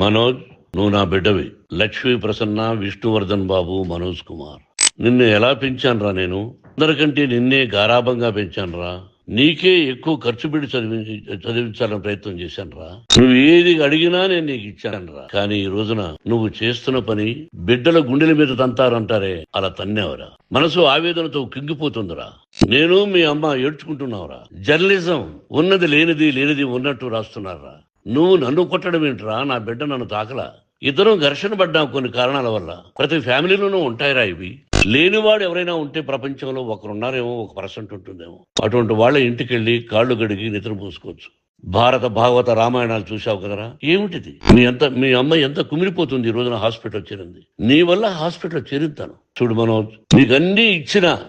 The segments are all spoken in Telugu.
మనోజ్ నువ్వు నా బిడ్డవి. లక్ష్మీ ప్రసన్న విష్ణువర్ధన్ బాబు మనోజ్ కుమార్. నిన్ను ఎలా పెంచానురా నేను? అందరికంటే నిన్నే గారాభంగా పెంచానురా. నీకే ఎక్కువ ఖర్చు పెట్టి చదివి చదివించాలని ప్రయత్నం చేశానురా. నువ్వు ఏది అడిగినా నేను నీకు ఇచ్చానురా. కానీ ఈ రోజున నువ్వు చేస్తున్న పని బిడ్డల గుండెల మీద తంతారంటారే. అలా తన్నేవరా. మనసు ఆవేదనతో కింగిపోతుందిరా. నేను మీ అమ్మ ఏడ్చుకుంటున్నావురా. జర్నలిజం ఉన్నది లేనిది లేనిది ఉన్నట్టు రాస్తున్నారా. నువ్వు నన్ను కొట్టడం ఏంట్రా? నా బిడ్డ నన్ను తాకలా? ఇద్దరం ఘర్షణ పడ్డాం కొన్ని కారణాల వల్ల. ప్రతి ఫ్యామిలీలోనూ ఉంటాయిరా ఇవి. లేనివాడు ఎవరైనా ఉంటే ప్రపంచంలో ఒకరున్నారేమో ఒక పర్సెంట్ ఉంటుందేమో. అటువంటి వాళ్ళ ఇంటికి వెళ్ళి కాళ్ళు గడిగి నిద్ర పూసుకోవచ్చు. భారత భాగవత రామాయణాలు చూసావు కదరా? ఏమిటిది? మీ అంత మీ అమ్మాయి ఎంత కుమిలిపోతుంది ఈ రోజున హాస్పిటల్ చేరింది? నీ వల్ల హాస్పిటల్ చేరుతాను చూడు మనోజ్ నీకు అన్ని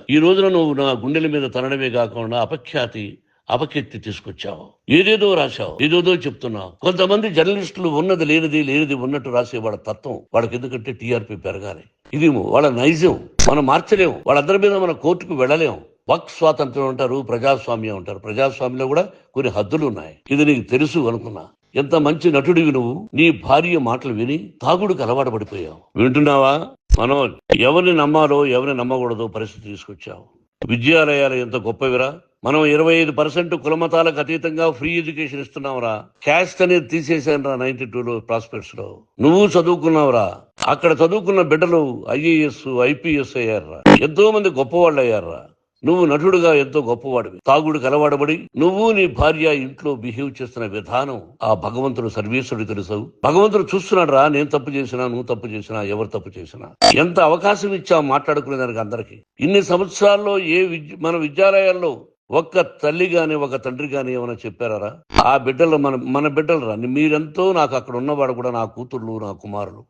ఈ రోజున నువ్వు నా గుండెల మీద తనడమే కాకుండా అపఖ్యాతి అపకీర్తి తీసుకొచ్చావు. ఏదేదో రాశావు. ఏదేదో చెప్తున్నావు. కొంతమంది జర్నలిస్టులు ఉన్నది లేనిది లేనిది ఉన్నట్టు రాసే వాళ్ళ తత్వం వాళ్ళకి ఎందుకంటే టీఆర్పీ పెరగాలి. ఇది వాళ్ళ నైజం. మనం మార్చలేము. వాళ్ళందరి మీద మన కోర్టుకు వెళ్ళలేము. వక్ స్వాతంత్రం అంటారు ప్రజాస్వామ్యం అంటారు. ప్రజాస్వామ్యంలో కూడా కొన్ని హద్దులు ఉన్నాయి. ఇది నీకు తెలుసు అనుకున్నా. ఎంత మంచి నటుడివి నువ్వు. నీ భార్య మాటలు విని తాగుడుకు అలవాటు పడిపోయావు. వింటున్నావా? మనోజ్ ఎవరిని నమ్మాలో ఎవరిని నమ్మకూడదో పరిస్థితి తీసుకొచ్చావు. విద్యాలయాలు ఎంత గొప్పవిరా. మనం ఇరవై ఐదు పర్సెంట్ కులమతాలకు అతీతంగా ఫ్రీ ఎడ్యుకేషన్ ఇస్తున్నావురా. క్యాస్ట్ అనేది తీసేశాను రా నైన్టీ టూలో ప్రాస్పెక్ట్స్లో నువ్వు చదువుకున్నావురా. అక్కడ చదువుకున్న బిడ్డలు ఐఏఎస్ ఐపీఎస్ అయ్యారా ఎంతో మంది గొప్పవాళ్ళు అయ్యారా నువ్వు నటుడుగా ఎంతో గొప్పవాడివి. తాగుడు కలవాడబడి నువ్వు నీ భార్య ఇంట్లో బిహేవ్ చేస్తున్న విధానం ఆ భగవంతుడు సర్వేశ్వరుడు తెలుసు. భగవంతుడు చూస్తున్నాడు రా నేను తప్పు చేసినా నువ్వు తప్పు చేసినా ఎవరు తప్పు చేసినా. ఎంత అవకాశం ఇచ్చా మాట్లాడుకునే దానికి అందరికి. ఇన్ని సంవత్సరాల్లో ఏ విద్య మన విద్యాలయాల్లో ఒక్క తల్లి గాని ఒక తండ్రి గాని ఏమైనా చెప్పారా ఆ బిడ్డలు మన మన బిడ్డలు రా. మీరెంతో నాకు అక్కడ ఉన్నవాడు కూడా నా కూతుర్లు నా కుమారులు.